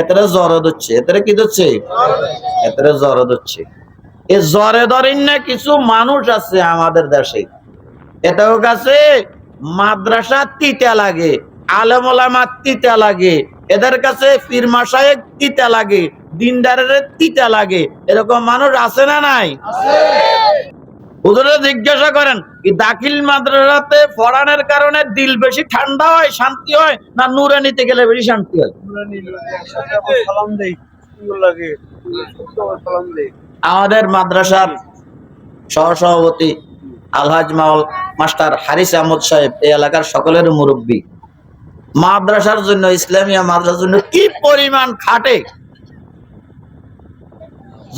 এতরে জ্বর হচ্ছে এতরে কি হচ্ছে এতটা জ্বর হচ্ছে এ জ্বরে ধরেন না কিছু মানুষ আছে আমাদের দেশে। এটাও কাছে মাদ্রাসা তিতা লাগে, আলমোলামা তিতা লাগে, এদের কাছে ফিরমা তিতা লাগে, দিনদারের তিতা লাগে। এরকম মানুষ আছে না নাই? হুজুরে জিজ্ঞাসা করেন কি দাখিল মাদ্রাসাতে পড়ানোর কারণে দিল বেশি ঠান্ডা হয়, শান্তি হয়, না নূরে নিতে গেলে বেশি শান্তি হয়? আমাদের মাদ্রাসার সহসভাপতি আলহাজ মাওল মাস্টার হারিস আহমদ সাহেব, এই এলাকার সকলের মুরব্বী। মাদ্রাসার জন্য, ইসলামিয়া মাদ্রাসার জন্য কি পরিমাণ খাটে?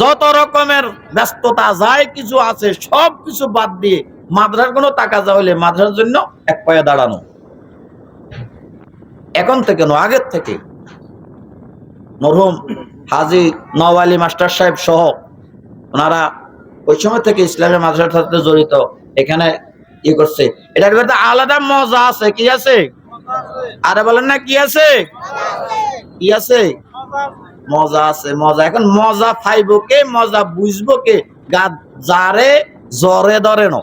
যত রকমের ব্যস্ততা যাই কিছু আছে, সব কিছু বাদ দিয়ে মাদ্রাসার কোনো টাকা যা হলে মাদ্রাসার জন্য এক পায়ে দাঁড়ানো। এখন থেকে নয়, আগের থেকে। মরহুম হাজি নওয়ালি মাস্টার সাহেব সহ ওনারা ওই সময় থেকে ইসলামের মাদ্রাসার সাথে জড়িত, এখানে ই করছে। এটার ভিতরে আলাদা মজা আছে, কি আছে? আরে বলেন না, কি আছে? কি আছে? মজা আছে মজা। এখন মজা পাইব কে মজা বুঝব কে? গা যারে জ্বরে ধরে ন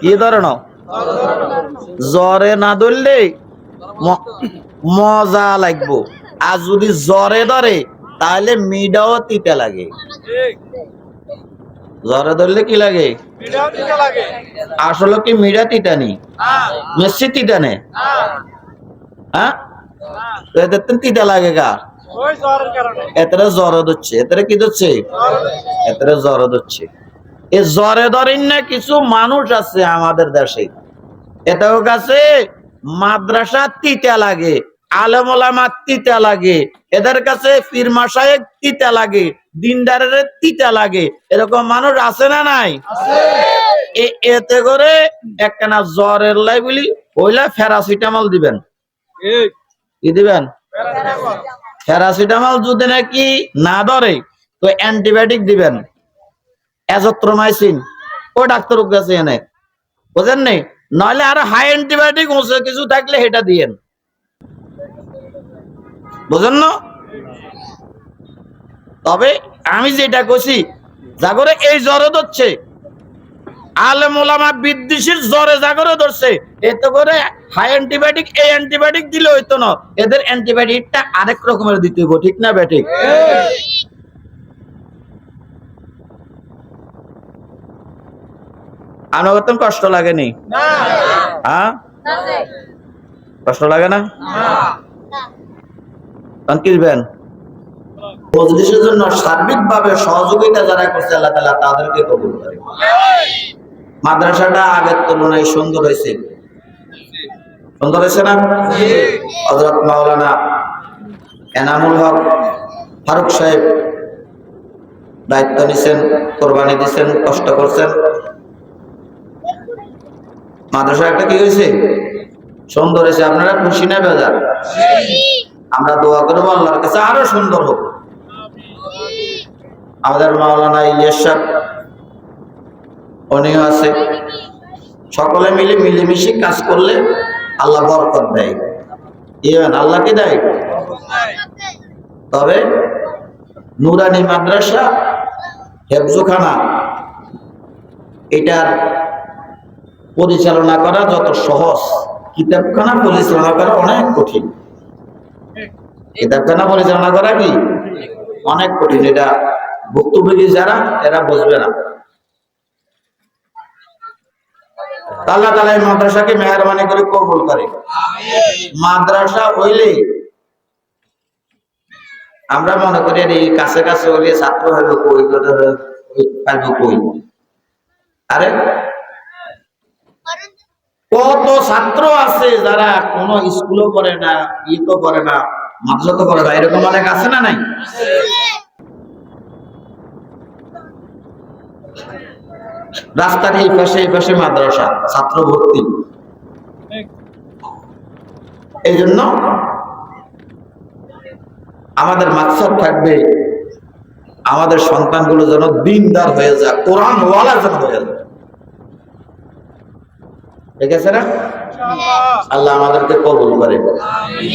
কি ধরে ন জ্বরে না ধরলে মজা লাগবো। আর যদি জ্বরে ধরে তাহলে মিডাও তিতে লাগে। জ্বরে ধরলে কি লাগে? আসলে কি মিডা তিতানি? মেসি তিতানে? হ্যাঁ? তো তিতা লাগে গা। কারণে। জ্বর হচ্ছে এতরে কি হচ্ছে এতরে জ্বর হচ্ছে এ জ্বরে ধরেন না কিছু মানুষ আছে আমাদের দেশে। এটাও কাছে মাদ্রাসা তিতা লাগে আলমোলামা তিতা লাগে এদের কাছে ফিরমা সাহেব তিতা লাগে দিনদারের তিতা লাগে। এরকম মানুষ আছে না নাই? এ- এতে করে একখানা জ্বরের লাই বলি ওইলা ফেরাসিটামল দিবেন। কি দিবেন? প্যারাসিটামল যদি নাকি না ধরে, তো অ্যান্টিবায়োটিক দিবেন। অ্যাজথ্রোমাইসিন ও ডাক্তার কাছে এনে। বুঝেন নি? নইলে আর হাই অ্যান্টিবায়োটিক কিছু থাকলে সেটা দিয়েন। বুঝেন না? তবে আমি যেটা কছি জাগরে এই জ্বরে ধরছে। আলেমোলামা বিদ্বেষীর জ্বরে জাগরে ধরছে। এতে করে হাই অ্যান্টিবায়োটিক এই অ্যান্টিবায়োটিক দিলে হইতো না। এদের অ্যান্টিবায়োটিকটা আরেক রকমের দিতে হইব ঠিক না ব্যাটিক? কষ্ট লাগেনি? না। হ্যাঁ? কষ্ট লাগে না? তখন কি দিবেন মজলিসের জন্য সার্বিকভাবে সহযোগিতা যারা করছে আল্লাহ তাআলা তাদেরকে কবুল করে। মাদ্রাসাটা আগের তুলনায় সুন্দর হয়েছে। সুন্দর হয়েছে না? হজরত মাওলানা এনামুল হক ফারুক সাহেব দায়িত্ব নিছেন, কোরবানি দিছেন, কষ্ট করছেন। মাদ্রাসা একটা কি হয়েছে? সুন্দর হয়েছে। আপনারা খুশি না বেজার? আমরা দোয়া করব, আল্লাহর কাছে আরও সুন্দর হোক। আমাদের মাওলানা ইলিয়াস সাহেব উনিও আছে। সকলে মিলে মিলেমিশে কাজ করলে আল্লাহ বরকত দেয়। ইয়েন আল্লাহ দেয়। তবে নুরানি মাদ্রাসা, হেফজুখানা, এটার পরিচালনা করা যত সহজ, কিতাবখানা পরিচালনা করা অনেক কঠিন। কিতাবখানা পরিচালনা করা কি? অনেক কঠিন। এটা ভুক্তভোগী যারা, এরা বুঝবে না। আল্লাহ তালা এই মাদ্রাসাকে মেহরবানি করে কবুল করে। মাদ্রাসা হইলে আমরা মনে করি আর এই কাছে কাছে হইলে ছাত্র কই পাইব কই? আরে? কত ছাত্র আছে যারা কোন স্কুলও করে না ই তো করে না মাদ্রাসা তো করে না এরকম অনেক আছে না নাই? রাস্তার এই পাশে এই পাশে মাদ্রাসা ছাত্র ভর্তি। এই জন্য আমাদের মাকসাদ থাকবে আমাদের সন্তানগুলো যেন দিনদার হয়ে যায় কোরআন ওয়ালা যেন হয়ে যায়। ঠিক আছে না? আল্লাহ আমাদেরকে কবুল করে। আমিন।